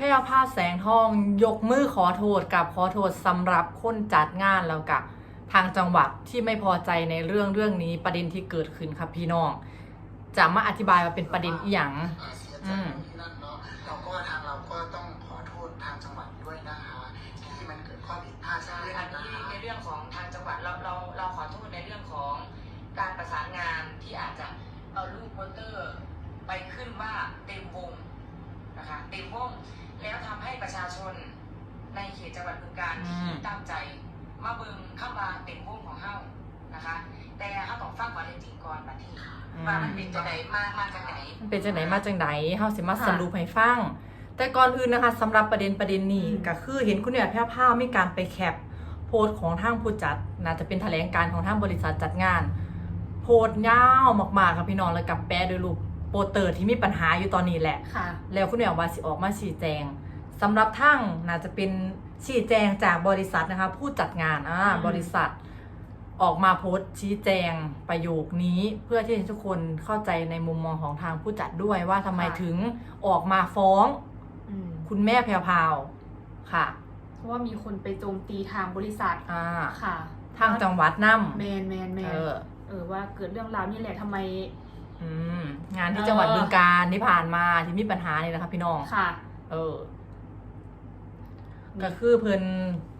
แพร่ผ้าแสงทอง ยกมือขอโทษกับขอโทษสำหรับคนจัดงานแล้วกับทางจังหวัดที่ไม่พอใจในเรื่องเรื่องนี้ประเด็นที่เกิดขึ้นครับพี่น้อง จะมาอธิบายว่าเป็นประเด็นอีหยังเสียใจที่นั่นเนาะเราก็ทางเราก็ต้องขอโทษทางจังหวัดด้วยนะคะที่มันเกิดข้อผิดพลาดใช่ขึ้นอันนะนี้คะในเรื่องของทางจังหวัดเราเราเราขอโทษในเรื่องของการประสานงานที่อาจจะเอารูปโปสเตอร์ไปขึ้นว่าเต็มวงนะคะเต็มวง แล้วทำให้ประชาชนในเขตจังหวัดบึงกาฬอืมที่ตั้งใจมาเบิงเข้ามาเต็มวงของเฮานะคะ แต่เขาต้องฟังความเป็นจริงก่อนบัดนี้ว่ามันเป็นจังไหนมามาจากไหน มันเป็นจังไหนมาจังไหนเฮาสิมาค่ะสรุปให้ฟัง แต่ก่อนอื่นนะคะสำหรับประเด็นประเด็นนี้อืม ก็คือเห็นคุณเนี่ยแพร่ผ้ามีการไปแคปโพสต์ของทางผู้จัดน่าจะเป็นแถลงการของทางบริษัทจัดงาน โพสต์ยาวมากๆค่ะพี่น้องแล้วกับแปะโดยรูป โปสเตอร์ที่มีปัญหาอยู่ตอนนี้แหละ ค่ะ แล้วคุณแม่ว่าสิออกมาชี้แจงสำหรับทั้งน่าจะเป็นชี้แจงจากบริษัทนะคะผู้จัดงานอ่าอืม บริษัทออกมาโพสต์ชี้แจงประโยคนี้เพื่อที่ให้ทุกคนเข้าใจในมุมมองของทางผู้จัดด้วยว่าทำไมถึงออกมาฟ้องอืมคุณแม่แพรวพราวค่ะเพราะว่ามีคนไปโจมตีทางบริษัท อ่าค่ะทางจังหวัดน้แมนแมนแมำนเออ เออว่าเกิดเรื่องราวนี่แหละทำไม อืมงานที่จังหวัดเออบึงการที่ผ่านมาที่มีปัญหานี่นะคะพี่น้องค่ะ เออ ก็คือเพิ่น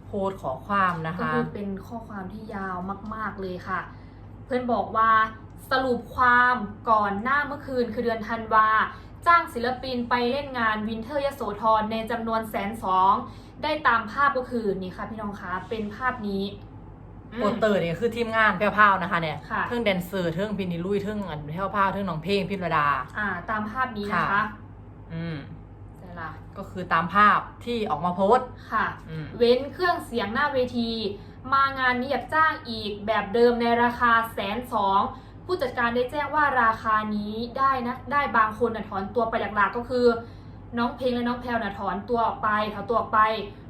โพสต์ขอความนะก็คะคือเป็นข้อความที่ยาวมาก ๆเลยค่ะ เพื่อนบอกว่าสรุปความก่อนหน้าเมื่อคืนคือเดือนธันวาจ้างศิลปินไปเล่นงานวินเทอร์ยโสธรในจำนวนแสนสอง ได้ตามภาพก็คือนี่ค่ะพี่น้องคะเป็นภาพนี้ โปสเตอร์เนี่ยคือทีมงานแพรวพราวนะคะเนี่ยค่ะ เทิงแดนเซอร์เทิงพินิลุยเทิงอันแพรวพราวเทิงน้องเพลงพิรดา อ่า ตามภาพนี้นะคะค่ะอืมแต่ละก็คือตามภาพที่ออกมาโพสต์ค่ะ อืม เว้นเครื่องเสียงหน้าเวที มางานนี้อยากจ้างอีกแบบเดิมในราคาแสนสองผู้จัดการได้แจ้งว่าราคานี้ได้นะได้บางคนนะถอนตัวไปหลักๆก็คือ น้องเพลงและน้องแพลวนะถอนตัวออกไปถอนตัวออกไป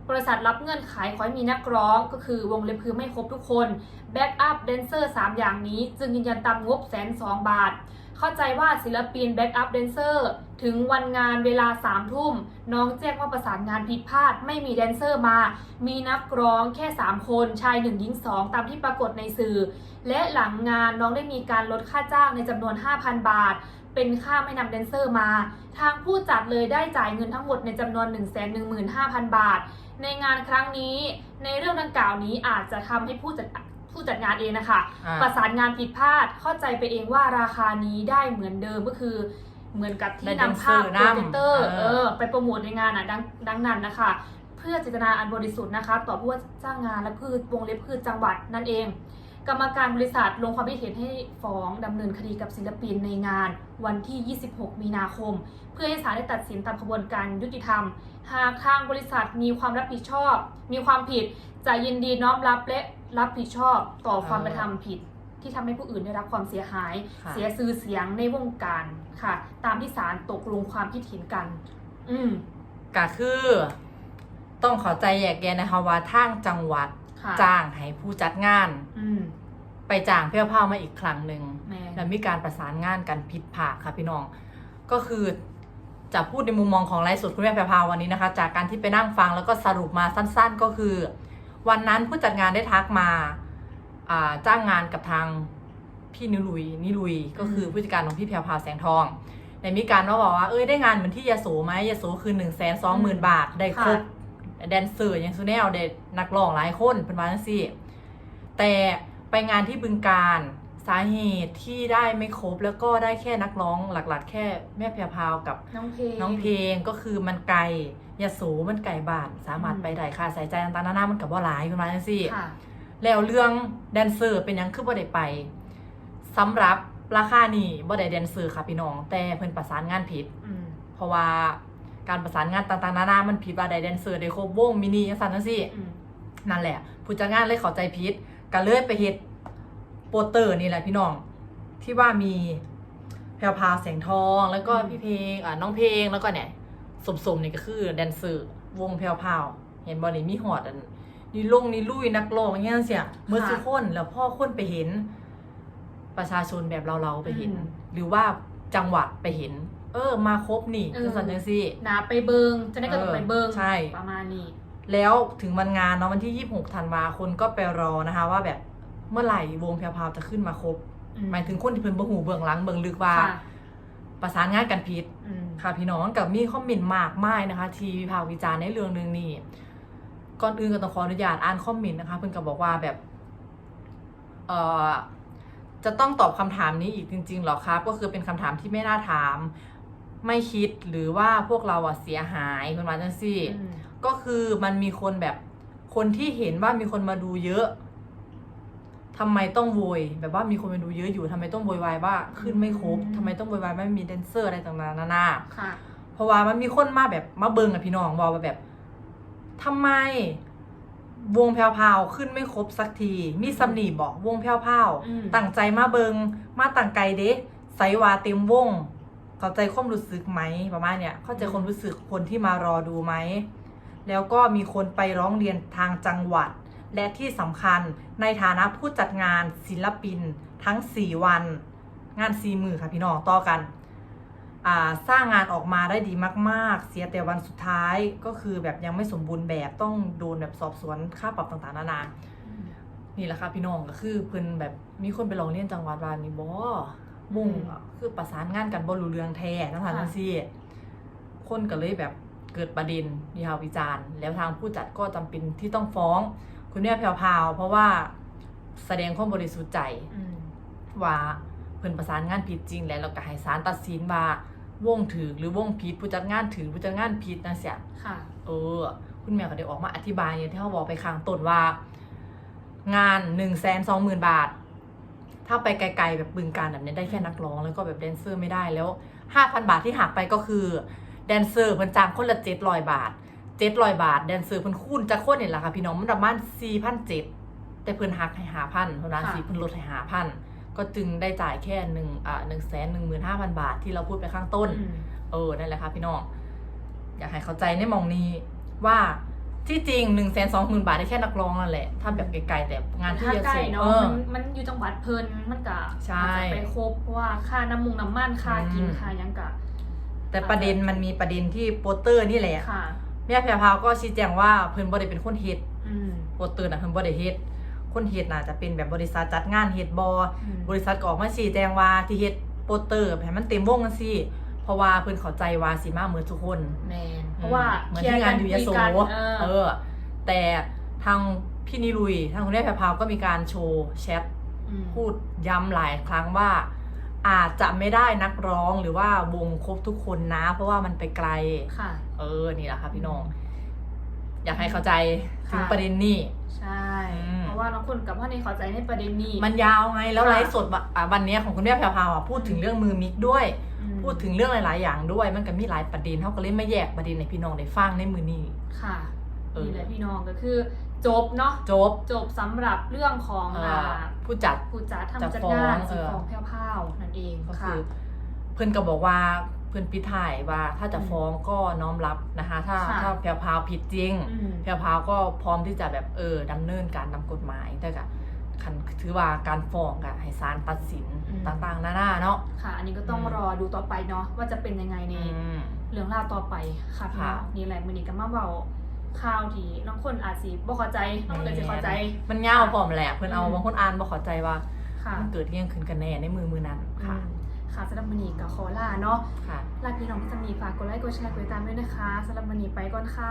บริษัทรับเงื่อนไขขอให้มีนักร้องก็คือวงเล็บคือไม่ครบทุกคนแบ็กอัพแดนเซอร์3อย่างนี้ จึงยืนยันตามงบแสนสองบาท เข้าใจว่าศิลปินแบ็กอัพแดนเซอร์ถึงวันงานเวลา3ามทุ่ม น้องแจ้งว่าประสานงานผิดพลาด ไม่มีแดนเซอร์มา มีนักร้องแค่ 3 คนชาย 1 หญิง 2 ตามที่ปรากฏในสื่อ และหลังงานน้องได้มีการลดค่าจ้างในจำนวน 5,000 บาท เป็นค่าไม่นำแดนเซอร์มา ทางผู้จัดเลยได้จ่ายเงินทั้งหมดในจำนวน 115,000 บาท ในงานครั้งนี้ ในเรื่องดังกล่าวนี้อาจจะทำให้ผู้จัดผู้จัดงานเองนะคะ อ่า ประสานงานผิดพลาดเข้าใจไปเองว่าราคานี้ได้เหมือนเดิมก็คือ เหมือนกับที่ได้นำภาพแดนโปเซอร์รเจคเตอร์นำเอเอออไปโปรโมทในงานอะดังดังนั้นนะคะ เพื่อเจตนาอันบริสุทธิ์นะคะ ต่อผู้ว่าจ้างงานและพืชวงเล็บพืชจังหวัดนั่นเอง กรรมการบริษัทลงความคิดเห็นให้ฟ้องดำเนินคดีกับศิลปินในงานวันที่ 26 มีนาคม เพื่อให้ศาลได้ตัดสินตามกระบวนการยุติธรรม หากทางบริษัทมีความรับผิดชอบ มีความผิดจะยินดีน้อมรับและรับผิดชอบต่อความกระทำผิด ที่ทำให้ผู้อื่นได้รับความเสียหาย ค่ะ เสียชื่อเสียงในวงการค่ะ ตามที่ศาลตกลงความคิดเห็นกัน อืมก็คือ ต้องเข้าใจแยกแยะนะคะว่าทางจังหวัดค่ะจ้างให้ผู้จัดงาน อืม ไปจ้างเพื่อพราวมาอีกครั้งหนึ่งแม่ และมีการประสานงานกันผิดพลาดค่ะพี่น้อง ก็คือจะพูดในมุมมองของไลฟ์สดคุณแม่แพรพราววันนี้นะคะ จากการที่ไปนั่งฟังแล้วก็สรุปมาสั้นๆ ก็คือ วันนั้นผู้จัดงานได้ทักมาอ่าจ้างงานกับทางพี่นิลุยนิลุยก็คือผู้จัดการของพี่แพรพราวแสงทอง ในมีการว่าบอกว่าเอ้ยได้งานเหมือนที่ยโสไหมยโสคือหนึ่งแสนสองหมื่นบาทได้ครบแดนเซอร์อย่างซูเนลเด็นักร้องหลายคนเป็นวันสี่แต่ ไปงานที่บึงการสาเหตุที่ได้ไม่ครบแล้วก็ได้แค่นักร้องหลักๆ แค่แม่แพรพราวกับน้องเพลงน้องเพลงก็คือมันไกลยาสูมันไกลบ้านสามารถอืมไปได้ค่าใส่ใจต่างๆนานามันกับว่าหลายคุณมาจังซี่ค่ะแล้วเรื่องแดนเซอร์เป็นหยังคือบ่ได้ไปสำหรับราคานี่บ่ได้แดนเซอร์ค่ะพี่น้อง แต่เพิ่นประสานงานผิดอืมเพราะว่าการประสานงานต่างๆนานามันผิดว่าได้แดนเซอร์ได้ครบวงมินิจังซั่นจังซี่อืมนั่นแหละ ผู้จัดงานเลยเข้าใจผิด ก็เลยไปเฮ็ดโปสเตอร์นี่แหละพี่น้อง ที่ว่ามีแพรวพราวแสงทองแล้วก็พี่เพลงอ่าน้องเพลงแล้วก็เนี่ยสมๆนี่ก็คือแดนเซอร์วงแพรวพราวเห็นบอนี่มีหอดอันนี่ลงนี่ลุยนักร้องอย่างเงี้ยเสียเมื่อสุกคนแล้วพ่อคนไปเห็น ประชาชนแบบเราๆไปเห็นอืมหรือว่าจังหวัดไปเห็น เอออมาครบนี่เออจังสันจังซี่นาไปเบิงจะได้ก็ต้องไปเบิงใช่ประมาณนี้ แล้วถึงวันงานเนาะวันที่ 26ธันวาคนก็ไปรอนะคะ ว่าแบบเมื่อไหร่วงแพรวพราวจะขึ้นมาครบอืหมายถึงคนที่เพิ่นบ่หูเบื้องหลังเบื้องลึกว่า ค่ะประสานงานกันผิด อืม ค่ะพี่น้องกับมีคอมเมนต์มากมายนะคะ ที่วิพากษ์วิจารณ์ในเรื่องหนึงนี่ก่อนอื่นก็ต้องขออนุญาตอ่านคอมเมนต์นะคะ เพิ่นก็บอกว่าแบบเอ่อจะต้องตอบคำถามนี้อีกจริงๆหรอครับ ก็คือเป็นคำถามที่ไม่น่าถาม ไม่คิดหรือว่าพวกเราอะเสียหายเพิ่นว่าจังซี่ อืม ก็คือมันมีคนแบบคนที่เห็นว่ามีคนมาดูเยอะทำไมต้องโวย แบบว่ามีคนมาดูเยอะอยู่ทำไมต้องโวยวายว่าขึ้นไม่ครบทำไมต้องโวยวายว่าไม่มีแดนเซอร์อะไรต่างๆนานาค่ะเพราะว่ามันมีคนมาแบบมาเบิงกับพี่น้องบอกว่าแบบทำไมวงแพรวๆขึ้นไม่ครบสักที มีสำนีบอกวงแพรวอืมๆตั้งใจมาเบิงมาตั้งไกลเด้ไสวาเต็มวง เข้าใจความรู้สึกไหมประมาณเนี้ยเข้าใจความรู้สึกคนที่มารอดูไหม แล้วก็มีคนไปร้องเรียนทางจังหวัด และที่สำคัญในฐานะผู้จัดงานศิลปินทั้ง 4 วัน งาน4มือค่ะพี่น้องต่อกันอ่าสร้างงานออกมาได้ดีมาก ๆ เสียแต่วันสุดท้ายก็คือแบบยังไม่สมบูรณ์แบบต้องโดนแบบสอบสวนค่าปรับต่างๆนานา นี่แหละค่ะพี่น้องก็คือเพิ่นแบบมีคนไปร้องเรียนจังหวัดว่านี่บ่มุ่งอะคือประสานงานกันบ่รู้เรื่องแท้นะคะค่ะจังซี่คนก็เลยแบบ เกิดประเด็นวิพากษ์วิจารณ์ แล้วทางผู้จัดก็จำเป็นที่ต้องฟ้อง คุณแม่แพรวๆเพราะว่าแสดงความบริสุทธิ์ใจอืมว่าเพิ่นประสานงานผิดจริงแล้วเราก็ให้ศาลตัดสินว่าวงถือหรือวงผิดผู้จัดงานถือผู้จัดงานผิดจังซี่ค่ะ เออ คุณแม่ก็ได้ออกมาอธิบายอย่างที่เขาบอกไปข้างต้นว่า งานหนึ่งแสนสองหมื่นบาท ถ้าไปไกลๆแบบบึงการแบบนี้ได้แค่นักร้องแล้วก็แบบแดนเซอร์ไม่ได้แล้วห้าพันบาทที่หักไปก็คือ แดนเซอร์เพิ่นจ้างคนละเจ็ดร้อยบาทเจ็ดร้อยบาทแดนเซอร์เพิ่นคูณจะโคตรเนี่ยแหละค่ะพี่น้องมันประมาณสี่พันเจ็ดแต่เพิ่นหักให้หาพันเท่านั้นค่ะสิเพิ่นลดให้หาพันก็จึงได้จ่ายแค่หนึ่งอ่าหนึ่งแสนหนึ่งหมื่นห้าพันบาทที่เราพูดไปข้างต้นอืมเออนั่นแหละค่ะพี่น้องอยากให้เข้าใจในมองนี้ว่าที่จริงหนึ่งแสนสองหมื่นบาทได้แค่นักร้องนั่นแหละ ถ้าแบบไกลๆแต่งานที่ถ้าเยอะใกล้สุดเนาะเออมันมันอยู่จังหวัดเพลินมันกะใช่อาจจะไปครบเพราะว่าค่าน้ำมุงน้ำมันค่ากินอืมค่าหยังกะ แต่ประเด็นมันมีประเด็นที่โปสเตอร์นี่แหละค่ะแม่แพรพราวก็ชี้แจงว่าเพิ่นบ่ได้เป็นคนเฮ็ดอืมโปสเตอร์น่ะเพิ่นบ่ได้เฮ็ดคนเฮ็ดน่าจะเป็นแบบบริษัทจัดงานเฮ็ดบ่อืมบริษัทก็ออกมาชี้แจงว่าที่เฮ็ดโปสเตอร์ให้มันเต็มวงจังซี่เพราะว่าเพิ่นเข้าใจว่าสิมาเหมือนทุกคนแมนเพราะว่าเหมือนคลียที่ร์งานอยู่ยโสคุกันเอเอออ แต่ทางพี่นิลุยทางคุณแม่แพรพราวก็มีการโชว์แชทมพูดย้ำหลายครั้งว่า อาจจะไม่ได้นักร้องหรือว่าวงครบทุกคนนะ เพราะว่ามันไปไกล ค่ะ เออ นี่แหละค่ะพี่น้อง อยากให้เข้าใจถึงค่ะ ประเด็นนี้ ใช่ อืม เพราะว่าน้องคุณกับพ่อในเข้าใจในประเด็นนี้ มันยาวไง แล้วค่ะ ไลฟ์สดวะอะวันเนี้ยของคุณแม่แพรพราวอะพูดถึงเรื่องมือมิกด้วย อืมพูดถึงเรื่องหลาย ๆ อย่างด้วย มันก็มีหลายประเด็นเขาก็เลยมาแยกประเด็นในพี่น้องได้ฟังในมือนี้ ค่ะ เออ นี่แหละพี่น้องก็คือ จบเนาะจบจบสำหรับเรื่องของเอ่อ่าอผู้จัด ผู้จัดจะทำจัดฟ้องงานเอสีอของแพ้วๆนั่นเองก็ค่ะ คือเพื่อนก็บอกว่าเพื่อนปิดถ่ายว่าถ้าจะฟ้องก็น้อมรับนะคะ ถ้าค่ะถ้าแพรวพราวผิดจริงอืม แพรวพราวก็พร้อมที่จะแบบเออดำเนินการตามกฎหมายแต่ก็คันถือว่าการฟ้องก็ให้ศาลตัดสินอืม ต่างๆนานาเนาะ ค่ะ อันนี้ก็ต้องอืม รอดูต่อไปเนาะว่าจะเป็นยังไงในอืม เรื่องราวต่อไปค่ะพี่น้องค่ะนี่แหละมือนี้ก็มาเบา ข่าวที่น้องคนอาจสิบ่เข้าใจน้องคนก็จะเข้าใจ มันยาวพร้อมแหละเพื่อนเอาอืมบางคนอ่านบ่เข้าใจว่าค่ะมันเกิดเรื่องขึ้นกันแน่ในมือมือนั้นค่ะอืมค่ะสำหรับมือนี้ก็ขอลาเนาะค่ะลาพี่น้องที่จะมีฝากกดไลค์กดแชร์กดติดตามด้วยนะคะสำหรับมือนี้ไปก่อนค่ะ